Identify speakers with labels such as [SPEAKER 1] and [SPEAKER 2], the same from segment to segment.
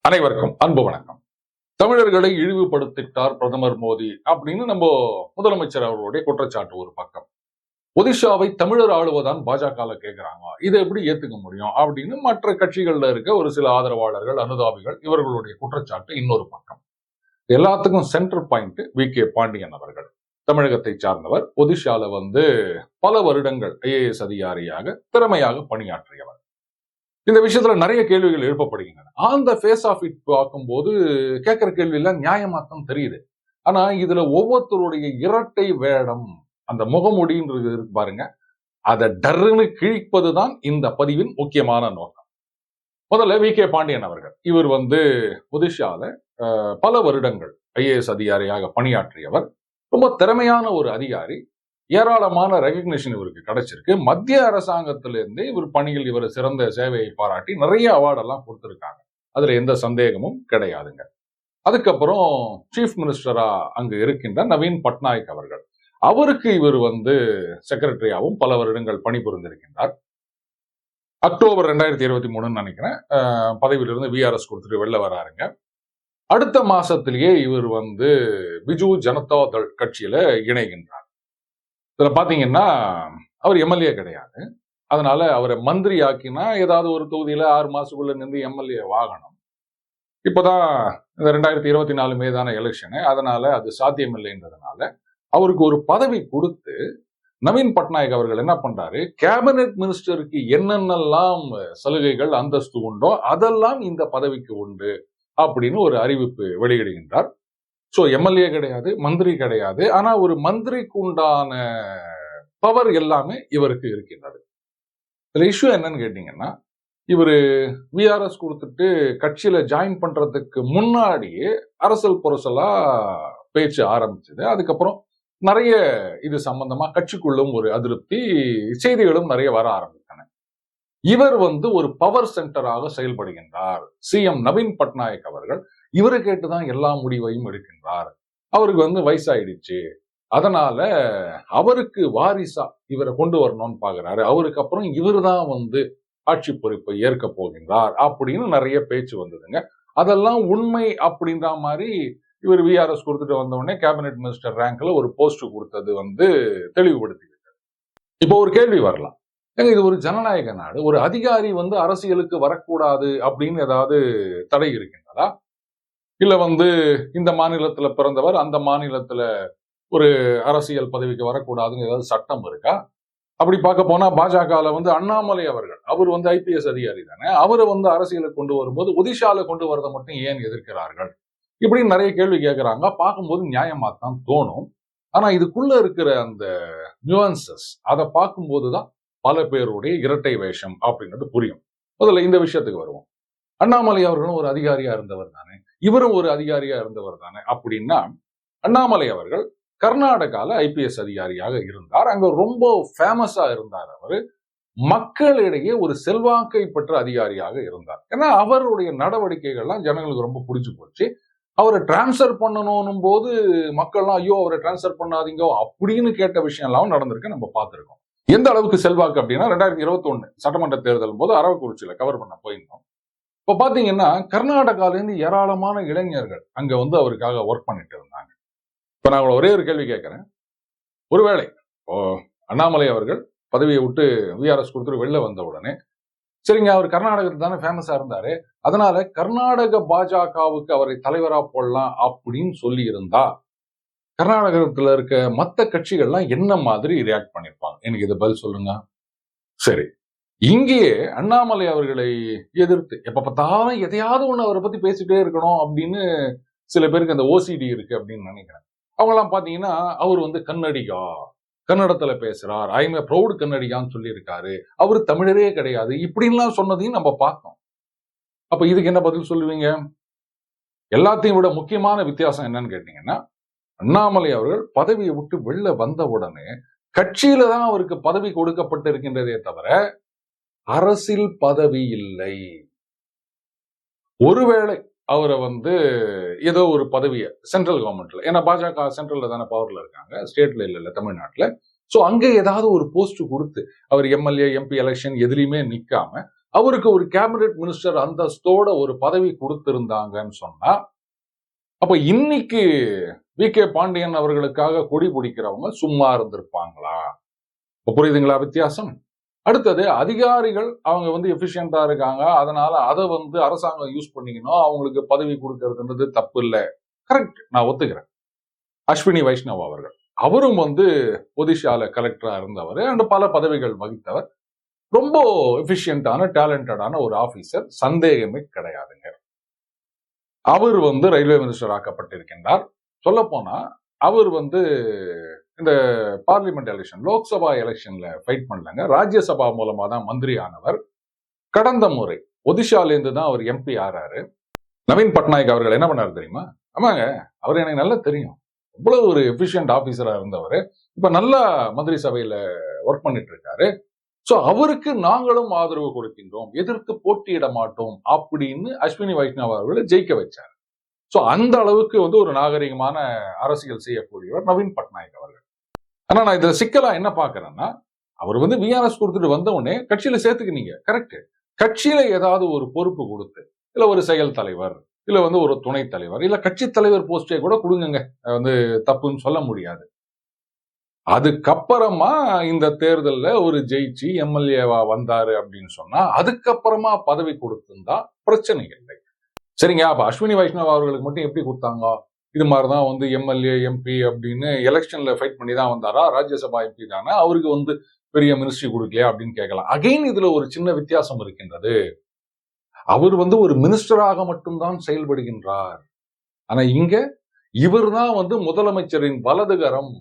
[SPEAKER 1] அனைவருக்கும் அன்பு வணக்கம். தமிழர்களை இழிவுபடுத்திட்டார் பிரதமர் மோடி அப்படின்னு நம்ம முதலமைச்சர் அவர்களுடைய குற்றச்சாட்டு ஒரு பக்கம். ஒடிஷாவை தமிழர் ஆளுவதான் பாஜக கேட்கிறாங்க இதை எப்படி ஏத்துக்க முடியும்? அப்படின்னு மற்ற கட்சிகள்ல இருக்க ஒரு சில ஆதரவாளர்கள் அனுதாபிகள் இவர்களுடைய குற்றச்சாட்டு இன்னொரு பக்கம். எல்லாத்துக்கும் centre point V K Pandian அவர்கள். தமிழகத்தை சார்ந்தவர் ஒதிஷால வந்து பல வருடங்கள் ஐஏஎஸ் அதிகாரியாக திறமையாக பணியாற்றியவர். இந்த விஷயத்துல நிறைய கேள்விகள் எழுப்பப்படுகின்றன. On the face of it பார்க்கும்போது கேட்கிற கேள்வி எல்லாம் தெரியுது. ஆனா இதுல ஒவ்வொருத்தருடைய இரட்டை வேடம் அந்த முகமுடின்றது இருக்கு பாருங்க அதை டர்னு கிழிப்பதுதான் இந்த பதிவின் முக்கியமான நோக்கம். முதல்ல வி கே பாண்டியன் அவர்கள் இவர் வந்து ஒதிஷால பல வருடங்கள் ஐஏஎஸ் அதிகாரியாக பணியாற்றியவர். ரொம்ப திறமையான ஒரு அதிகாரி ஏராளமான ரெகக்னிஷன் இவருக்கு கிடைச்சிருக்கு. மத்திய அரசாங்கத்திலிருந்து இவர் பணியில் இவர் சிறந்த சேவையை பாராட்டி நிறைய அவார்டெல்லாம் கொடுத்திருக்காங்க. அதுல எந்த சந்தேகமும் கிடையாதுங்க. அதுக்கப்புறம் சீஃப் மினிஸ்டரா அங்கு இருக்கின்ற நவீன் பட்நாயக் அவர்கள். அவருக்கு இவர் வந்து செக்ரட்டரியாவும் பல வருடங்கள் பணிபுரிந்திருக்கின்றார். அக்டோபர் ரெண்டாயிரத்தி இருபத்தி மூணுன்னு நினைக்கிறேன். பதவியிலிருந்து விஆர்எஸ் கொடுத்துட்டு வெளில வராருங்க. அடுத்த மாசத்திலேயே இவர் வந்து பிஜு ஜனதா தள் கட்சியில இணைகின்றார். இதுல பாத்தீங்கன்னா அவர் எம்எல்ஏ கிடையாது. அதனால அவரை மந்திரி ஆக்கினா ஏதாவது ஒரு தொகுதியில ஆறு மாசத்துக்குள்ள நின்று எம்எல்ஏ வாகனம் இப்போதான் இந்த ரெண்டாயிரத்தி இருபத்தி நாலு மேதான எலெக்ஷனு அதனால அது சாத்தியமில்லைன்றதுனால அவருக்கு ஒரு பதவி கொடுத்து நவீன் பட்நாயக் அவர்கள் என்ன பண்றாரு? கேபினெட் மினிஸ்டருக்கு என்னென்னலாம் சலுகைகள் அந்தஸ்து உண்டோ அதெல்லாம் இந்த பதவிக்கு உண்டு. அப்படின்னு ஒரு அறிவிப்பு வெளியிடுகின்றார். ஸோ எம்எல்ஏ கிடையாது மந்திரி கிடையாது. ஆனா ஒரு மந்திரிக்கு உண்டான பவர் எல்லாமே இவருக்கு இருக்கின்றது. இதில் இஷ்யூ என்னன்னு கேட்டீங்கன்னா இவர் விஆர்எஸ் கொடுத்துட்டு கட்சியில ஜாயின் பண்றதுக்கு முன்னாடியே அரசல் புரசலா பேச்சு ஆரம்பிச்சது. அதுக்கப்புறம் நிறைய இது சம்பந்தமாக கட்சிக்குள்ளும் ஒரு அதிருப்தி செய்திகளும் நிறைய வர ஆரம்பிச்சு இவர் வந்து ஒரு பவர் சென்டராக செயல்படுகின்றார். சிஎம் நவீன் பட்நாயக் அவர்கள் இவரை கேட்டுதான் எல்லா முடிவையும் எடுக்கின்றார். அவருக்கு வந்து வயசாயிடுச்சு. அதனால அவருக்கு வாரிசா இவரை கொண்டு வரணும்னு பாக்குறாரு. அவருக்கு அப்புறம் இவர் தான் வந்து ஆட்சி பொறுப்பை ஏற்க போகின்றார் அப்படின்னு நிறைய பேச்சு வந்ததுங்க. அதெல்லாம் உண்மை அப்படின்ற மாதிரி இவர் விஆர்எஸ் கொடுத்துட்டு வந்த உடனே கேபினெட் மினிஸ்டர் ரேங்க்ல ஒரு போஸ்ட் கொடுத்தது வந்து தெளிவுபடுத்திக்கிட்டார். இப்போ ஒரு கேள்வி வரலாம். ஏங்க இது ஒரு ஜனநாயக நாடு. ஒரு அதிகாரி வந்து அரசியலுக்கு வரக்கூடாது அப்படின்னு ஏதாவது தடை இருக்கின்றதா? இல்ல வந்து இந்த மாநிலத்துல பிறந்தவர் அந்த மாநிலத்துல ஒரு அரசியல் பதவிக்கு வரக்கூடாதுன்னு ஏதாவது சட்டம் இருக்கா? அப்படி பார்க்க போனா பாஜகவில் வந்து அண்ணாமலை அவர்கள் அவர் வந்து ஐபிஎஸ் அதிகாரி தானே அவரை வந்து அரசியலுக்கு கொண்டு வரும்போது ஒதிஷாவில் கொண்டு வரதை மட்டும் ஏன் எதிர்க்கிறார்கள்? இப்படின்னு நிறைய கேள்வி கேட்கறாங்க பார்க்கும்போது நியாயமாக தான் தோணும். ஆனா இதுக்குள்ள இருக்கிற அந்த நியூவன்சஸ் அதை பார்க்கும்போது தான் பல பேருடைய இரட்டை வேஷம் அப்படின்றது புரியும். முதல்ல இந்த விஷயத்துக்கு வருவோம். அண்ணாமலை அவர்களும் ஒரு அதிகாரியா இருந்தவர் தானே? இவரும் ஒரு அதிகாரியா இருந்தவர் தானே? அப்படின்னா அண்ணாமலை அவர்கள் கர்நாடகால ஐபிஎஸ் அதிகாரியாக இருந்தார். அங்க ரொம்ப ஃபேமஸா இருந்தார் அவர். மக்களிடையே ஒரு செல்வாக்கை பெற்ற அதிகாரியாக இருந்தார். ஏன்னா அவருடைய நடவடிக்கைகள்லாம் ஜனங்களுக்கு ரொம்ப பிடிச்சு போச்சு. அவரை டிரான்ஸ்ஃபர் பண்ணணும் போது மக்கள்லாம் ஐயோ அவரை டிரான்ஸ்ஃபர் பண்ணாதீங்க அப்படின்னு கேட்ட விஷயம் எல்லாம் நடந்திருக்கு நம்ம பார்த்துருக்கோம். எந்த அளவுக்கு செல்வாக்கு அப்படின்னா ரெண்டாயிரத்தி இருபத்தொன்னு ஒண்ணு சட்டமன்ற தேர்தல் போது அரவக்குறிச்சியில் கவர் பண்ண போயிருந்தோம். இப்ப பாத்தீங்கன்னா கர்நாடகால இருந்து ஏராளமான இளைஞர்கள் அங்க வந்து அவருக்காக ஒர்க் பண்ணிட்டு இருந்தாங்க. இப்ப நான் ஒரே ஒரு கேள்வி கேட்கிறேன். ஒருவேளை இப்போ அண்ணாமலை அவர்கள் பதவியை விட்டு விஆர்எஸ் கொடுத்துட்டு வெளில வந்த உடனே சரிங்க அவர் கர்நாடகத்தில் தானே ஃபேமஸாக இருந்தாரு அதனால கர்நாடக பாஜகவுக்கு அவரை தலைவரா போடலாம் அப்படின்னு சொல்லி இருந்தா கர்நாடகத்துல இருக்க மத்த கட்சிகள்லாம் என்ன மாதிரி ரியாக்ட் பண்ணியிருப்பாங்க எனக்கு இதை பதில் சொல்லுங்க. சரி. இங்கேயே அண்ணாமலை அவர்களை எதிர்த்து எப்ப பார்த்தாலும் எதையாவது ஒண்ணு அவரை பத்தி பேசிட்டே இருக்கணும் அப்படின்னு சில பேருக்கு அந்த ஓசிடி இருக்கு அப்படின்னு நினைக்கிறேன். அவங்கெல்லாம் பாத்தீங்கன்னா அவர் வந்து கன்னடிகா கன்னடத்துல பேசுறார். ஐ எம் ப்ரௌட் கன்னடிகான்னு சொல்லியிருக்காரு. அவர் தமிழரே கிடையாது. இப்படின்லாம் சொன்னதையும் நம்ம பார்த்தோம் அப்ப இதுக்கு என்ன பதில் சொல்லுவீங்க? எல்லாத்தையும் விட முக்கியமான வித்தியாசம் என்னன்னு கேட்டீங்கன்னா அண்ணாமலை அவர்கள் பதவியை விட்டு வெளில வந்த உடனே கட்சியில தான் அவருக்கு பதவி கொடுக்கப்பட்டு இருக்கின்றதே தவிர அரசியல் பதவி இல்லை. ஒருவேளை அவரை வந்து ஏதோ ஒரு பதவியை சென்ட்ரல் கவர்மெண்ட்ல ஏன்னா பாஜக சென்ட்ரல்ல தானே பவர்ல இருக்காங்க ஸ்டேட்ல இல்ல இல்ல தமிழ்நாட்டுல. சோ அங்கே ஏதாவது ஒரு போஸ்ட் கொடுத்து அவர் எம்எல்ஏ எம்பி எலெக்ஷன் எதுலையுமே நிக்காம அவருக்கு ஒரு கேபினெட் மினிஸ்டர் அந்தஸ்தோட ஒரு பதவி கொடுத்திருந்தாங்கன்னு சொன்னா அப்ப இன்னைக்கு வி. கே. பாண்டியன் அவர்களுக்காக கொடி பிடிக்கிறவங்க சும்மா இருந்திருப்பாங்களா? இப்போ புரியுதுங்களா வித்தியாசம்? அடுத்தது அதிகாரிகள் அவங்க வந்து எஃபிஷியண்டா இருக்காங்க. அதனால அதை வந்து அரசாங்கம் யூஸ் பண்ணிக்கணும். அவங்களுக்கு பதவி கொடுக்கறதுன்றது தப்பு இல்லை. கரெக்ட் நான் ஒத்துக்கிறேன். அஸ்வினி வைஷ்ணவ் அவர்கள். அவரும் வந்து ஒதிஷால கலெக்டரா இருந்தவர். அண்ட் பல பதவிகள் வகித்தவர். ரொம்ப எஃபிஷியண்டான டேலண்டடான ஒரு ஆபீசர் சந்தேகமே கிடையாதுங்க. அவர் வந்து ரயில்வே மினிஸ்டர் ஆக்கப்பட்டிருக்கின்றார். சொல்லப்போனால் அவர் வந்து இந்த பார்லிமெண்ட் எலெக்ஷன் லோக்சபா எலெக்ஷன்ல ஃபைட் பண்ணலங்க. ராஜ்யசபா மூலமா தான் மந்திரி ஆனவர் கடந்த முறை ஒதிஷாலேருந்து தான் அவர் எம்பி ஆறாரு. நவீன் பட்நாயக் அவர்கள் என்ன பண்ணாரு தெரியுமா? ஆமாங்க அவர் எனக்கு நல்லா தெரியும். இவ்வளவு ஒரு எஃபிஷியன்ட் ஆபீசரா இருந்தவர். இப்ப நல்லா மந்திரி சபையில ஒர்க் பண்ணிட்டு இருக்காரு சோ அவருக்கு நாங்களும் ஆதரவு கொடுக்கின்றோம். எதிர்த்து போட்டியிட மாட்டோம் அப்படின்னு அஸ்வினி வைஷ்ணவ் அவர்களை ஜெயிக்க வச்சார். சோ அந்த அளவுக்கு வந்து ஒரு நாகரிகமான அரசியல் செய்யக்கூடியவர் நவீன் பட்நாயக் அவர்கள். ஆனா நான் இதுல சிக்கலா என்ன பாக்குறேன்னா அவர் வந்து விஆர்எஸ் கொடுத்துட்டு வந்த உடனே கட்சியில சேர்த்துக்கினீங்க. கரெக்ட் கட்சியில ஏதாவது ஒரு பொறுப்பு கொடுத்து இல்ல ஒரு செயல் தலைவர் இல்ல வந்து ஒரு துணைத் தலைவர் இல்ல கட்சி தலைவர் போஸ்டே கூட கொடுங்க வந்து தப்புன்னு சொல்ல முடியாது. அதுக்கப்புறமா இந்த தேர்தல்ல ஒரு ஜெயிச்சு எம்எல்ஏவா வந்தாரு அப்படின்னு சொன்னா அதுக்கப்புறமா பதவி கொடுத்துருந்தா பிரச்சனை இல்லை. சரிங்க. அப்போ அஸ்வினி வைஷ்ணவ் அவர்களுக்கு மட்டும் எப்படி கொடுத்தாங்க? இது மாதிரிதான் வந்து எம்எல்ஏ எம்பி அப்படின்னு எலெக்ஷன்ல ஃபைட் பண்ணி தான் வந்தாரா? ராஜ்யசபா எம்பி தானே? அவருக்கு வந்து பெரிய மினிஸ்ட்ரி கொடுக்கலையா அப்படின்னு கேட்கலாம். அகைன் இதுல ஒரு சின்ன வித்தியாசம் இருக்கின்றது. அவர் வந்து ஒரு மினிஸ்டராக மட்டும்தான் செயல்படுகின்றார். ஆனா இங்க இவர் தான் வந்து முதலமைச்சரின் வலதுகரம்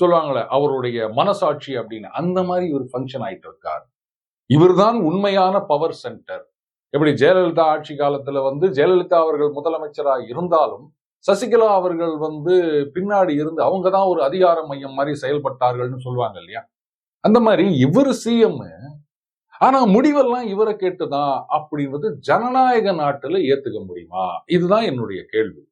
[SPEAKER 1] சொல்லுவாங்களே அவருடைய மனசாட்சி அப்படின்னு. அந்த மாதிரி ஒரு ஃபங்க்ஷன் ஆயிட்டு இருக்கார். இவர்தான் உண்மையான பவர் சென்டர் எப்படி ஜெயலலிதா ஆட்சி காலத்துல வந்து ஜெயலலிதா அவர்கள் முதலமைச்சரா இருந்தாலும் சசிகலா அவர்கள் வந்து பின்னாடி இருந்து அவங்க தான் ஒரு அதிகார மையம் மாதிரி செயல்பட்டார்கள்னு சொல்லுவாங்க இல்லையா? அந்த மாதிரி இவர் சிஎம் ஆனா முடிவெல்லாம் இவரை கேட்டுதான் அப்படின்றது ஜனநாயக நாட்டுல ஏத்துக்க முடியுமா? இதுதான் என்னுடைய கேள்வி.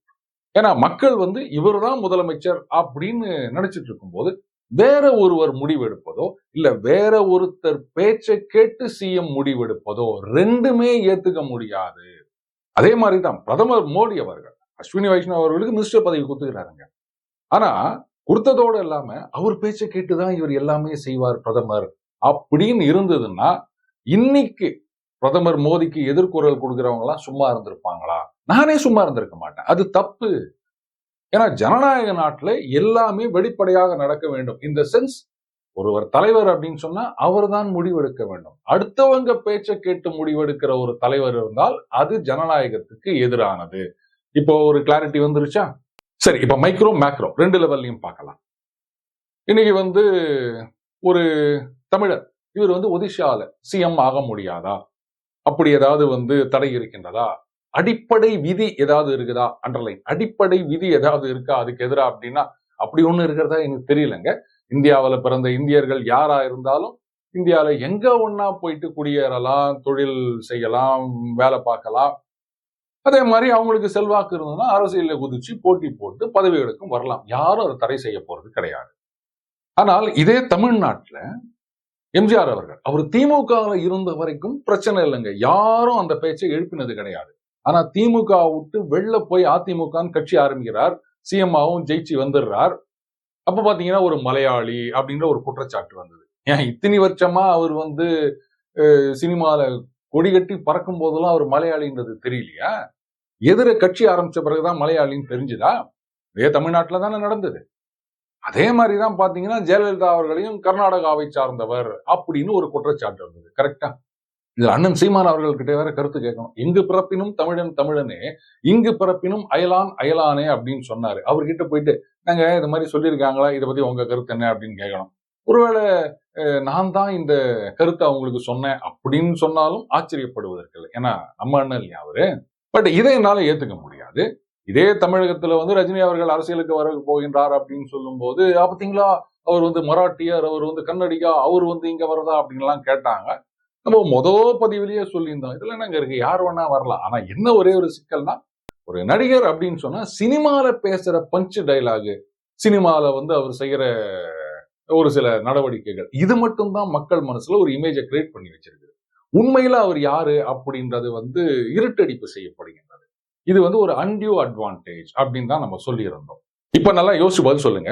[SPEAKER 1] ஏன்னா மக்கள் வந்து இவர் தான் முதலமைச்சர் அப்படின்னு நினைச்சிட்டு இருக்கும்போது வேற ஒருவர் முடிவெடுப்பதோ இல்ல வேற ஒருத்தர் பேச்சை கேட்டு சிஎம் முடிவெடுப்பதோ ரெண்டுமே ஏத்துக்க முடியாது. அதே மாதிரி தான் பிரதமர் மோடி அவர்கள் அஸ்வினி வைஷ்ணவ் அவர்களுக்கு மினிஸ்டர் பதவி கொடுத்துக்கிறாருங்க. ஆனா கொடுத்ததோடு இல்லாம அவர் பேச்சை கேட்டுதான் இவர் எல்லாமே செய்வார் பிரதமர் அப்படின்னு இருந்ததுன்னா இன்னைக்கு பிரதமர் மோடிக்கு எதிர்குரல் கொடுக்கிறவங்க எல்லாம் சும்மா இருந்திருப்பாங்களா? நானே சும்மா இருந்திருக்க மாட்டேன். அது தப்பு. ஏன்னா ஜனநாயக நாட்டுல எல்லாமே வெளிப்படையாக நடக்க வேண்டும். இந்த சென்ஸ் ஒருவர் தலைவர் அப்படின்னு சொன்னா அவர் தான் முடிவெடுக்க வேண்டும். அடுத்தவங்க பேச்சை கேட்டு முடிவெடுக்கிற ஒரு தலைவர் இருந்தால் அது ஜனநாயகத்துக்கு எதிரானது. இப்போ ஒரு கிளாரிட்டி வந்துருச்சா? சரி இப்ப மைக்ரோ மேக்ரோ ரெண்டு லெவல்லையும் பார்க்கலாம். இன்னைக்கு வந்து ஒரு தமிழர் இவர் வந்து ஒடிஷால சிஎம் ஆக முடியாதா? அப்படி ஏதாவது வந்து தடை இருக்கின்றதா? அடிப்படை விதி ஏதாவது இருக்குதா? அண்டர்லைன் அடிப்படை விதி ஏதாவது இருக்கா? அதுக்கு எதிராக அப்படின்னா அப்படி ஒண்ணு இருக்கிறதா எனக்கு தெரியலங்க. இந்தியாவில் பிறந்த இந்தியர்கள் யாரா இருந்தாலும் இந்தியாவில் எங்க ஒன்னா போயிட்டு குடியேறலாம் தொழில் செய்யலாம் வேலை பார்க்கலாம். அதே மாதிரி அவங்களுக்கு செல்வாக்கு இருந்ததுன்னா அரசியலில் குதிச்சு போட்டி போட்டு பதவிகளுக்கும் வரலாம். யாரும் அதை தடை செய்ய போறது கிடையாது. ஆனால் இதே தமிழ்நாட்டுல எம்ஜிஆர் அவர்கள் அவர் திமுகவில் இருந்த வரைக்கும் பிரச்சனை இல்லைங்க. யாரும் அந்த பேச்சை எழுப்பினது கிடையாது. ஆனா திமுக விட்டு வெளில போய் அதிமுகன்னு கட்சி ஆரம்பிக்கிறார். சிஎம்மாவும் ஜெயிச்சு வந்துடுறார் அப்ப பாத்தீங்கன்னா ஒரு மலையாளி அப்படின்ற ஒரு குற்றச்சாட்டு வந்தது. ஏன்? இத்தனை வருஷமா அவர் வந்து சினிமால கொடி கட்டி பறக்கும் போதெல்லாம் அவர் மலையாளின்றது தெரியலையா? எதிர கட்சி ஆரம்பிச்ச பிறகுதான் மலையாளின்னு தெரிஞ்சுதா? இதே தமிழ்நாட்டுல தானே நடந்தது. அதே மாதிரிதான் பாத்தீங்கன்னா ஜெயலலிதா அவர்களையும் கர்நாடகாவை சார்ந்தவர் அப்படின்னு ஒரு குற்றச்சாட்டு இருந்தது கரெக்டா இது அண்ணன் சீமான் அவர்கள்கிட்ட வேற கருத்து கேட்கணும். இங்கு பிறப்பினும் தமிழன் தமிழனே இங்கு பிறப்பினும் அயலான் அயலானே அப்படின்னு சொன்னாரு. அவர்கிட்ட போயிட்டு நாங்க இந்த மாதிரி சொல்லியிருக்காங்களா? இதை பத்தி உங்க கருத்து என்ன? அப்படின்னு கேட்கணும். ஒருவேளை நான் தான் இந்த கருத்தை அவங்களுக்கு சொன்னேன் அப்படின்னு சொன்னாலும் ஆச்சரியப்படுவதற்கு இல்லை. ஏன்னா நம்ம அண்ணன் இல்லையா அவரு? பட் இதை என்னால ஏத்துக்க முடியாது. இதே தமிழகத்துல வந்து ரஜினி அவர்கள் அரசியலுக்கு வர போகின்றார் அப்படின்னு சொல்லும் போது பார்த்தீங்களா அவர் வந்து மராட்டியர் அவர் வந்து கன்னடிகா அவர் வந்து இங்க வரதா? அப்படின்லாம் கேட்டாங்க. நம்ம மொத பதிவிலேயே சொல்லியிருந்தோம். இதில் நாங்கள் இருக்கு? யார் வேணா வரலாம். ஆனா என்ன ஒரே ஒரு சிக்கல்னா ஒரு நடிகர் அப்படின்னு சொன்னா சினிமால பேசுற பஞ்சு டைலாகு சினிமால வந்து அவர் செய்யற ஒரு சில நடவடிக்கைகள் இது மட்டும்தான் மக்கள் மனசுல ஒரு இமேஜை கிரியேட் பண்ணி வச்சிருக்கு உண்மையில அவர் யாரு அப்படின்றது வந்து இருட்டடிப்பு செய்யப்படுகின்றது. இது வந்து ஒரு அன்டியூ அட்வான்டேஜ் அப்படின்னு தான் நம்ம சொல்லியிருந்தோம். இப்ப நல்லா யோசிச்சு பதில் சொல்லுங்க.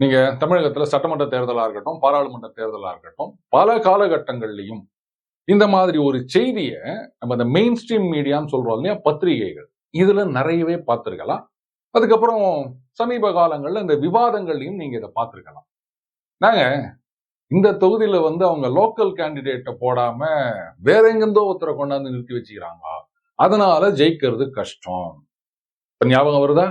[SPEAKER 1] நீங்க தமிழகத்துல சட்டமன்ற தேர்தலா இருக்கட்டும் பாராளுமன்ற தேர்தலா இருக்கட்டும் பல காலகட்டங்கள்லையும் இந்த மாதிரி ஒரு செய்தியை நம்ம இந்த மெயின் ஸ்ட்ரீம் மீடியான்னு சொல்றோம் இல்லையா? பத்திரிகைகள். இதுல நிறையவே பார்த்திருக்கலாம். அதுக்கப்புறம் சமீப காலங்கள்ல இந்த விவாதங்கள்லையும் நீங்க இதை பார்த்துருக்கலாம். நாங்க இந்த தொகுதியில வந்து அவங்க லோக்கல் கேண்டிடேட்டை போடாம வேற எங்கிருந்தோ ஒருத்தரை கொண்டாந்து நிறுத்தி வச்சுக்கிறாங்களா? அதனால ஜெயிக்கிறது கஷ்டம். இப்ப ஞாபகம் வருதா?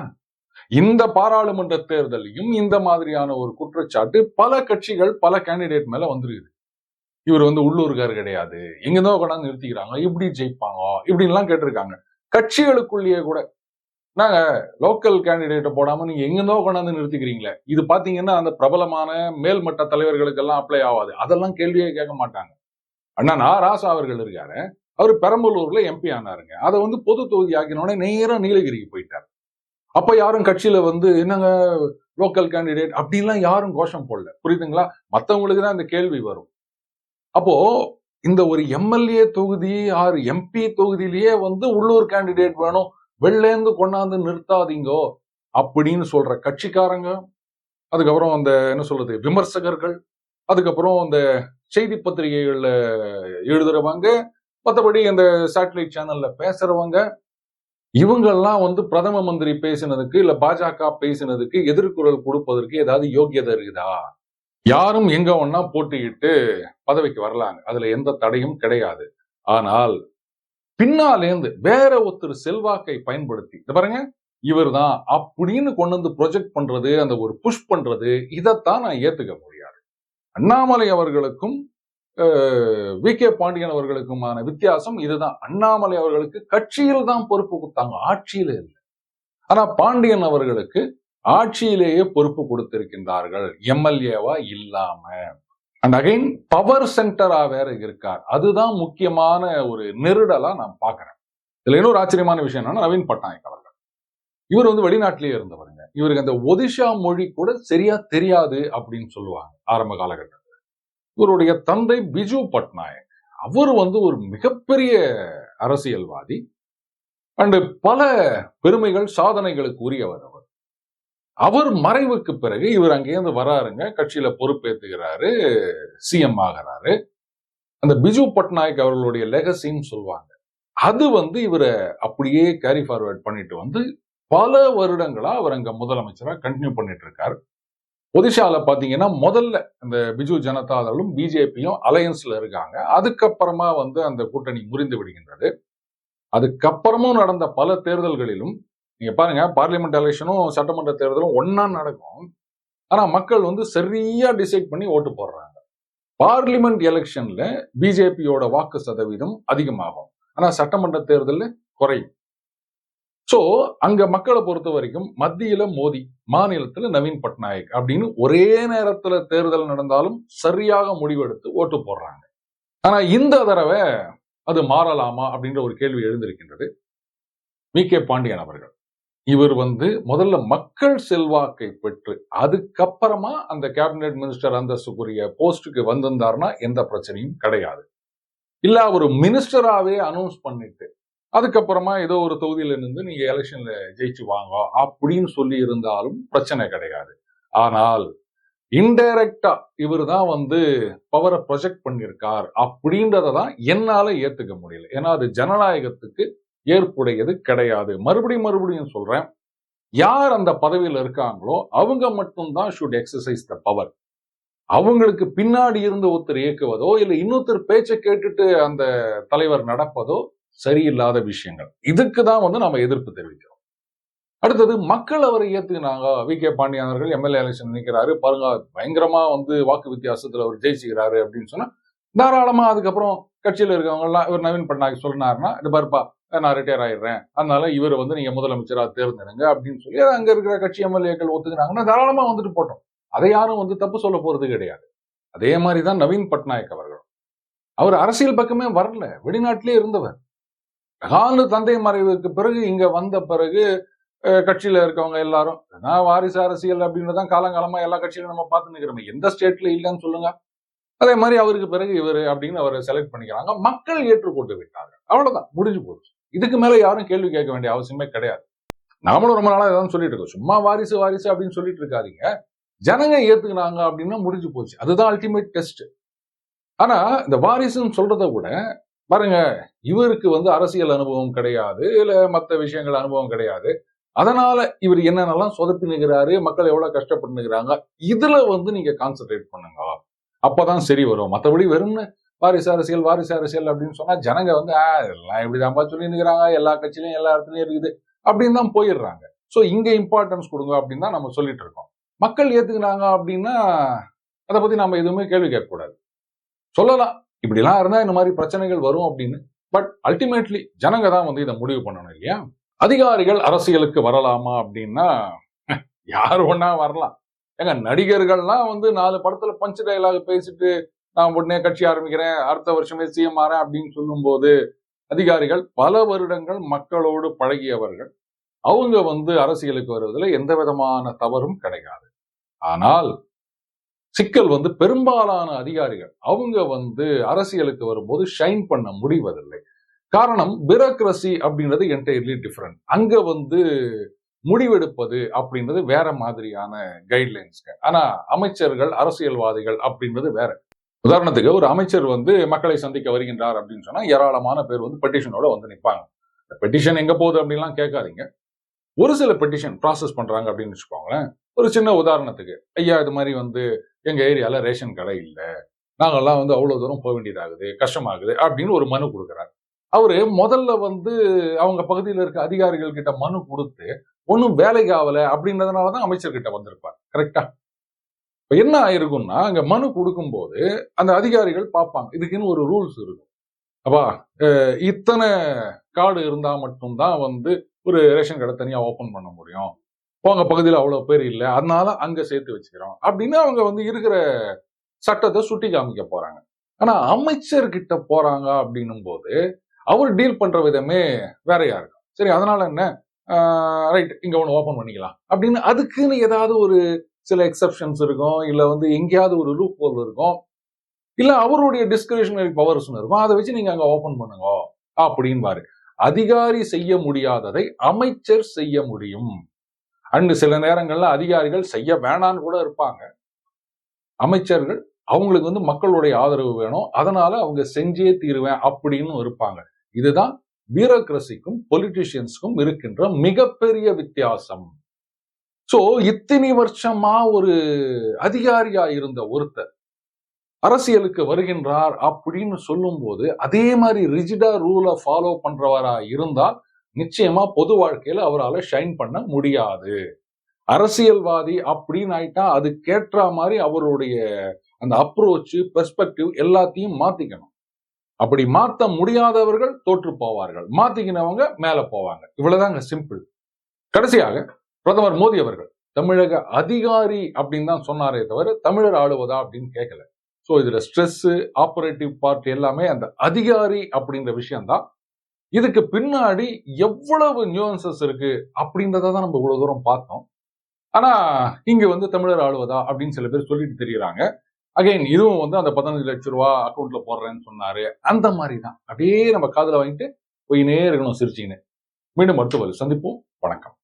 [SPEAKER 1] இந்த பாராளுமன்ற தேர்தலையும் இந்த மாதிரியான ஒரு குற்றச்சாட்டு பல கட்சிகள் பல கேண்டிடேட் மேல வந்துருக்குது. இவர் வந்து உள்ளூர்கார் கிடையாது. எங்கதான் கொண்டாந்து நிறுத்திக்கிறாங்க. இப்படி ஜெயிப்பாங்க. இப்படின்லாம் கேட்டிருக்காங்க. கட்சிகளுக்குள்ளேயே கூட நாங்க லோக்கல் கேண்டிடேட்டை போடாம நீங்க எங்கேருந்தோ கொண்டாந்து நிறுத்திக்கிறீங்களே இது பாத்தீங்கன்னா அந்த பிரபலமான மேல்மட்ட தலைவர்களுக்கெல்லாம் அப்ளை ஆகாது. அதெல்லாம் கேள்வியே கேட்க மாட்டாங்க. அண்ணா நா ராசா அவர்கள் இருக்காரு. அவர் பெரம்பலூர்ல எம்பி ஆனாருங்க. அதை வந்து பொது தொகுதி ஆக்கினோடனே நேரா நீலகிரிக்கு போயிட்டார். அப்ப யாரும் கட்சியில வந்து என்னங்க லோக்கல் கேண்டிடேட் அப்படின்லாம் யாரும் கோஷம் போடல. புரியுதுங்களா? மற்றவங்களுக்கு தான் இந்த கேள்வி வரும். அப்போ இந்த ஒரு எம்எல்ஏ தொகுதி ஆறு எம்பி தொகுதியிலேயே வந்து உள்ளூர் கேண்டிடேட் வேணும். வெளிலேருந்து கொண்டாந்து நிறுத்தாதீங்கோ அப்படின்னு சொல்ற கட்சிக்காரங்க அதுக்கப்புறம் அந்த என்ன சொல்றது விமர்சகர்கள் அதுக்கப்புறம் அந்த செய்தி பத்திரிகைகள்ல எழுதுறவங்க மற்றபடி அந்த சேட்டலைட் சேனல்ல பேசுறவங்க இவங்கெல்லாம் வந்து பிரதம மந்திரி பேசினதுக்கு இல்ல பாஜக பேசினதுக்கு எதிர்குரல் கொடுப்பதற்கு ஏதாவது யோக்கியதை இருக்குதா? யாரும் எங்க ஒன்னா போட்டியிட்டு பதவிக்கு வரலாங்க. அதுல எந்த தடையும் கிடையாது. ஆனால் பின்னாலேந்து வேற ஒருத்தர் செல்வாக்கை பயன்படுத்தி பாருங்க இவர் தான் அப்படின்னு கொண்டு வந்து ப்ரொஜெக்ட் பண்றது அந்த ஒரு புஷ் பண்றது இதைத்தான் நான் ஏத்துக்க முடியாது. அண்ணாமலை அவர்களுக்கும் வி. கே. பாண்டியன் அவர்களுக்குமான வித்தியாசம் இதுதான். அண்ணாமலை அவர்களுக்கு கட்சியில் தான் பொறுப்பு கொடுத்தாங்க. ஆட்சியில இல்லை. ஆனா பாண்டியன் அவர்களுக்கு ஆட்சியிலேயே பொறுப்பு கொடுத்திருக்கின்றார்கள். எம்எல்ஏவா இல்லாம. அண்ட் அகைன் பவர் சென்டரா வேற இருக்கார். அதுதான் முக்கியமான ஒரு நெருடலா நான் பாக்குறேன் இதுல இன்னொரு ஆச்சரியமான விஷயம் என்னன்னா நவீன் பட்நாயக் அவர்கள். இவர் வந்து வெளிநாட்டிலேயே இருந்தவருங்க. இவருக்கு அந்த ஒதிஷா மொழி கூட சரியா தெரியாது அப்படின்னு சொல்லுவாங்க. ஆரம்ப காலகட்டம் இவருடைய தந்தை பிஜு பட்நாயக். அவர் வந்து ஒரு மிகப்பெரிய அரசியல்வாதி. அண்டு பல பெருமைகள் சாதனைகளுக்கு உரியவர் அவர். அவர் மறைவுக்கு பிறகு இவர் அங்கேருந்து வராருங்க. கட்சியில பொறுப்பேற்றுகிறாரு சிஎம் ஆகிறாரு. அந்த பிஜு பட்நாயக் அவர்களுடைய லெகசின்னு சொல்லுவாங்க அது வந்து இவரை அப்படியே கேரி ஃபார்வர்ட் பண்ணிட்டு வந்து பல வருடங்களா அவர் அங்க முதலமைச்சரா கண்டினியூ பண்ணிட்டு இருக்காரு. ஒடிஷால பார்த்தீங்கன்னா முதல்ல இந்த பிஜு ஜனதாதளும் பிஜேபியும் அலையன்ஸ்ல இருக்காங்க. அதுக்கப்புறமா வந்து அந்த கூட்டணி முறிந்து விடுகின்றது. அதுக்கப்புறமும் நடந்த பல தேர்தல்களிலும் நீங்க பாருங்க பார்லிமெண்ட் எலெக்ஷனும் சட்டமன்ற தேர்தலும் ஒன்னா நடக்கும். ஆனா மக்கள் வந்து சரியா டிசைட் பண்ணி ஓட்டு போடுறாங்க. பார்லிமெண்ட் எலெக்ஷன்ல பிஜேபியோட வாக்கு சதவீதம் அதிகமாகும். ஆனா சட்டமன்ற தேர்தலில் குறையும். சோ அங்க மக்களை பொறுத்த வரைக்கும் மத்தியில மோடி மாநிலத்துல நவீன் பட்நாயக் அப்படின்னு ஒரே நேரத்துல தேர்தல் நடந்தாலும் சரியாக முடிவெடுத்து ஓட்டு போடுறாங்க. ஆனா இந்த தடவை அது மாறலாமா அப்படின்ற ஒரு கேள்வி எழுந்திருக்கின்றது வி. கே. பாண்டியன் அவர்கள். இவர் வந்து முதல்ல மக்கள் செல்வாக்கை பெற்று அதுக்கப்புறமா அந்த கேபினெட் மினிஸ்டர் அந்தஸ்துக்குரிய போஸ்டுக்கு வந்திருந்தாருன்னா எந்த பிரச்சனையும் கிடையாது. இல்ல அவர் மினிஸ்டராவே அனௌன்ஸ் பண்ணிட்டு அதுக்கப்புறமா ஏதோ ஒரு தொகுதியில இருந்து நீங்க எலெக்ஷன்ல ஜெயிச்சு வாங்க அப்படின்னு சொல்லி இருந்தாலும் பிரச்சனை கிடையாது. ஆனால் இன்டைரக்டா இவர் தான் வந்து பவரை ப்ரொஜெக்ட் பண்ணியிருக்கார் அப்படின்றத தான் என்னால ஏத்துக்க முடியல. ஏன்னா அது ஜனநாயகத்துக்கு ஏற்புடையது கிடையாது. மறுபடியும் மறுபடியும் சொல்றேன். யார் அந்த பதவியில் இருக்காங்களோ அவங்க மட்டும்தான் ஷுட் எக்ஸசைஸ் த பவர் அவங்களுக்கு பின்னாடி இருந்து ஒருத்தர் இயக்குவதோ இல்லை இன்னொருத்தர் பேச்சை கேட்டுட்டு அந்த தலைவர் நடப்பதோ சரியில்லாத விஷயங்கள். இதுக்கு தான் வந்து நம்ம எதிர்ப்பு தெரிவிக்கிறோம். அடுத்தது மக்கள் அவரை ஏத்துக்கினாங்க. வி. கே. பாண்டியன் அவர்கள் எம்எல்ஏ எலெக்ஷன் நிற்கிறாரு பாருங்க பயங்கரமா வந்து வாக்கு வித்தியாசத்துல அவர் ஜெயிச்சுக்கிறாரு அப்படின்னு சொன்னா தாராளமா அதுக்கப்புறம் கட்சியில இருக்கவங்கலாம் இவர் நவீன் பட்நாயக் சொன்னாருன்னா இது பாருப்பா நான் ரிட்டையர் ஆயிடுறேன். அதனால இவர் வந்து நீங்க முதலமைச்சரா தேர்ந்தெடுங்க அப்படின்னு சொல்லி அங்க இருக்கிற கட்சி எம்எல்ஏக்கள் ஒத்துக்கினாங்கன்னா தாராளமா வந்துட்டு போட்டோம். அதை யாரும் வந்து தப்பு சொல்ல போறது கிடையாது. அதே மாதிரிதான் நவீன் பட்நாயக் அவர்கள் அவர் அரசியல் பக்கமே வரல. வெளிநாட்டிலே இருந்தவர். காலு தந்தை மறைவுக்கு பிறகு இங்க வந்த பிறகு கட்சியில இருக்கவங்க எல்லாரும் நான் வாரிசு அரசியல் அப்படின்றதான் காலங்காலமா எல்லா கட்சியிலும் நம்ம பார்த்து நிக்கிறோமே. எந்த ஸ்டேட்ல இல்லைன்னு சொல்லுங்க. அதே மாதிரி அவருக்கு பிறகு இவர் அப்படின்னு அவரை செலக்ட் பண்ணிக்கிறாங்க. மக்கள் ஏற்றுக்கொண்டு விட்டாங்க அவ்வளவுதான். முடிஞ்சு போச்சு. இதுக்கு மேல யாரும் கேள்வி கேட்க வேண்டிய அவசியமே கிடையாது. நாமளும் ரொம்ப நாளா ஏதாவது சொல்லிட்டு இருக்கோம். சும்மா வாரிசு வாரிசு அப்படின்னு சொல்லிட்டு இருக்காதீங்க. ஜனங்க ஏத்துக்கினாங்க அப்படின்னா முடிஞ்சு போச்சு. அதுதான் அல்டிமேட் டெஸ்ட் ஆனா இந்த வாரிசுன்னு சொல்றதை விட பாருங்க இவருக்கு வந்து அரசியல் அனுபவம் கிடையாது இல்ல மற்ற விஷயங்கள் அனுபவம் கிடையாது. அதனால இவர் என்னென்னலாம் சொதப்பி நிற்கிறாரு மக்கள் எவ்வளவு கஷ்டப்பட்டுனுக்கிறாங்க இதுல வந்து நீங்க கான்சென்ட்ரேட் பண்ணுங்க. அப்பதான் சரி வரும். மற்றபடி வெறும் வாரிசு அரசியல் வாரிசு அரசியல் அப்படின்னு சொன்னா ஜனங்க வந்து ஆ எல்லாம் இப்படிதான்ப்பா சொல்லி நிற்கிறாங்க எல்லா கட்சியிலையும் எல்லா இடத்துலையும் இருக்குது அப்படின்னு தான் போயிடுறாங்க. ஸோ இங்க இம்பார்ட்டன்ஸ் கொடுங்க அப்படின்னு தான் நம்ம சொல்லிட்டு இருக்கோம். மக்கள் ஏத்துக்கினாங்க அப்படின்னா அதை பத்தி நம்ம எதுவுமே கேள்வி கேட்கக்கூடாது. சொல்லலாம். இப்படிலாம் இருந்தா இந்த மாதிரி பிரச்சனைகள் வரும் அப்படின்னு. பட் அல்டிமேட்லி ஜனங்க தான் வந்து இதை முடிவு பண்ணணும் இல்லையா? அதிகாரிகள் அரசியலுக்கு வரலாமா அப்படின்னா யார் ஒன்னா வரலாம். ஏங்க நடிகர்கள்லாம் வந்து நாலு படத்துல பஞ்ச் டயலாக் பேசிட்டு நான் உடனே கட்சி ஆரம்பிக்கிறேன் அடுத்த வருஷமே சிஎம் ஆறேன் அப்படின்னு சொல்லும்போது அதிகாரிகள் பல வருடங்கள் மக்களோடு பழகியவர்கள். அவங்க வந்து அரசியலுக்கு வருவதில் எந்த விதமான தவறும் கிடையாது. ஆனால் சிக்கல் வந்து பெரும்பாலான அதிகாரிகள் அவங்க வந்து அரசியலுக்கு வரும்போது ஷைன் பண்ண முடிவதில்லை. காரணம் பியூரோக்ரசி அப்படின்றது என்டையர்லி டிஃப்ரெண்ட் அங்க வந்து முடிவெடுப்பது அப்படின்றது வேற மாதிரியான கைட்லைன்ஸ்ங்க ஆனா அமைச்சர்கள் அரசியல்வாதிகள் அப்படின்றது வேற. உதாரணத்துக்கு ஒரு அமைச்சர் வந்து மக்களை சந்திக்க வருகின்றார் அப்படின்னு சொன்னா ஏராளமான பேர் வந்து பெட்டிஷனோட வந்து நிற்பாங்க பெட்டிஷன் எங்க போகுது அப்படின்லாம் கேட்காதீங்க. ஒரு சில பெட்டிஷன் ப்ராசஸ் பண்றாங்க அப்படின்னு வச்சுக்கோங்களேன். ஒரு சின்ன உதாரணத்துக்கு ஐயா இது மாதிரி வந்து எங்க ஏரியால ரேஷன் கடை இல்லை. நாங்கெல்லாம் வந்து அவ்வளவு தூரம் போக வேண்டியதாகுது கஷ்டமாகுது அப்படின்னு ஒரு மனு கொடுக்குறாரு. அவரு முதல்ல வந்து அவங்க பகுதியில் இருக்க அதிகாரிகள் கிட்ட மனு கொடுத்து ஒன்றும் வேலைக்கு ஆகல அப்படின்றதுனால தான் அமைச்சர்கிட்ட வந்திருப்பார். கரெக்டா இப்ப என்ன ஆயிருக்கும்னா அங்க மனு கொடுக்கும்போது அந்த அதிகாரிகள் பார்ப்பாங்க. இதுக்குன்னு ஒரு ரூல்ஸ் இருக்கும். அப்பா இத்தனை கார்டு இருந்தா மட்டும்தான் வந்து ஒரு ரேஷன் கடை தனியா ஓப்பன் பண்ண முடியும். போங்க பகுதியில் அவ்வளோ பேர் இல்லை அதனால அங்கே சேர்த்து வச்சுக்கிறோம். அப்படின்னு அவங்க வந்து இருக்கிற சட்டத்தை சுட்டி காமிக்க போகிறாங்க ஆனால் அமைச்சர்கிட்ட போகிறாங்க அப்படின்னும் போது அவர் டீல் பண்ணுற விதமே வேறையா இருக்கும். சரி அதனால என்ன? ரைட் இங்கே ஒன்று ஓப்பன் பண்ணிக்கலாம். அப்படின்னு அதுக்குன்னு ஏதாவது ஒரு சில எக்ஸப்ஷன்ஸ் இருக்கும் இல்லை வந்து எங்கேயாவது ஒரு லூப் ஹோல் இருக்கும். இல்லை அவருடைய டிஸ்கிரிஷனரி பவர்ஸ்னு இருக்கும். அதை வச்சு நீங்கள் அங்கே ஓப்பன் பண்ணுங்க அப்படின்பாரு. அதிகாரி செய்ய முடியாததை அமைச்சர் செய்ய முடியும். அண்டு சில நேரங்கள்ல அதிகாரிகள் செய்ய வேணான்னு கூட இருப்பாங்க. அமைச்சர்கள் அவங்களுக்கு வந்து மக்களுடைய ஆதரவு வேணும். அதனால அவங்க செஞ்சே தீருவேன் அப்படின்னு இருப்பாங்க. இதுதான் பியூரோக்ரஸிக்கும் பொலிட்டிஷியன்ஸ்க்கும் இருக்கின்ற மிகப்பெரிய வித்தியாசம். சோ இத்தனை வருஷமா ஒரு அதிகாரியா இருந்த ஒருத்தர் அரசியலுக்கு வருகின்றார் அப்படின்னு சொல்லும்போது அதே மாதிரி ரிஜிடா ரூலை ஃபாலோ பண்றவரா இருந்தால் நிச்சயமா பொது வாழ்க்கையில அவரால் ஷைன் பண்ண முடியாது. அரசியல்வாதி அப்படின்னு ஆயிட்டா அதுக்கேற்ற மாதிரி அவருடைய அந்த அப்ரோச் பெர்ஸ்பெக்டிவ் எல்லாத்தையும் மாத்திக்கணும். அப்படி மாத்த முடியாதவர்கள் தோற்று போவார்கள். மாத்திக்கினவங்க மேல போவாங்க. இவ்வளவுதாங்க சிம்பிள் கடைசியாக பிரதமர் மோடி அவர்கள் தமிழக அதிகாரி அப்படின்னு தான் சொன்னாரே தவிர தமிழர் ஆளுவதா அப்படின்னு கேட்கல. ஸோ இதுல ஸ்ட்ரெஸ் ஆபரேட்டிவ் பார்ட் எல்லாமே அந்த அதிகாரி அப்படிங்கிற விஷயம்தான். இதுக்கு பின்னாடி எவ்வளவு நியூன்சஸ் இருக்கு அப்படின்றத தான் நம்ம இவ்வளவு தூரம் பார்த்தோம். ஆனா இங்க வந்து தமிழர் ஆளுவதா அப்படின்னு சில பேர் சொல்லிட்டு தெரியுறாங்க. அகைன் இதுவும் வந்து அந்த பதினஞ்சு லட்ச ரூபா அக்கௌண்ட்ல போடுறேன்னு சொன்னாரு. அந்த மாதிரி தான் அப்படியே நம்ம காதுல வாங்கிட்டு போயினே இருக்கணும் சிரிச்சின்னு மீண்டும் மருத்துவர் சந்திப்போம். வணக்கம்.